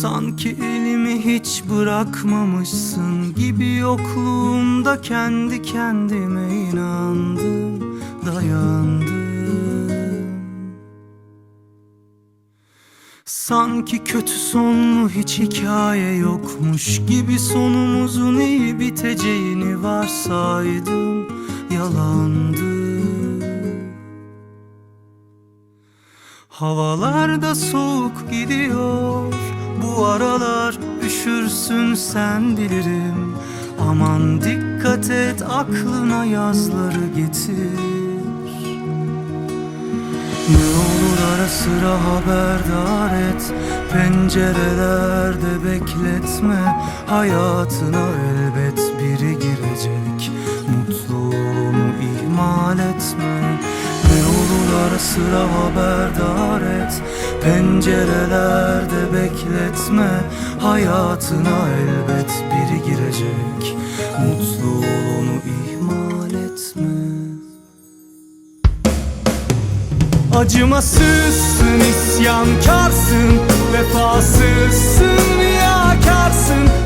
Sanki elimi hiç bırakmamışsın gibi yokluğumda kendi kendime inandım, dayandım. Sanki kötü sonlu hiç hikaye yokmuş gibi sonumuzun iyi biteceğini varsaydım, yalandı. Havalarda soğuk gidiyor Bu aralar üşürsün sen bilirim. Aman dikkat et aklına yazları getir. Ne olur ara sıra haberdar et Pencerelerde bekletme. Hayatına elbet biri girecek Mutluluğunu ihmal etme Ara sıra haberdar et. Pencerelerde bekletme. Hayatına elbet biri girecek. Mutluluğunu ihmal etme. Acımasızsın, isyankarsın Vefasızsın, riyakarsın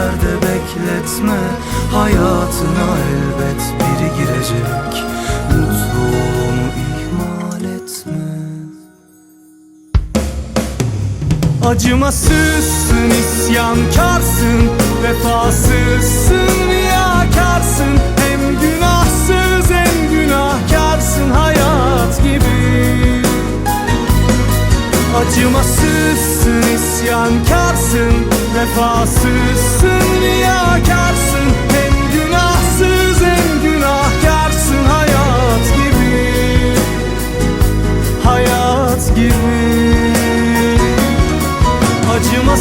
Hayatına elbet biri girecek. Mutluluğunu ihmal etme Acımasızsın, isyankarsın Vefasızsın, riyakarsın. Hem günahsız hem günahkarsın hayat gibi. Acımasızsın, isyankarsın Vefasızsın, riyakarsın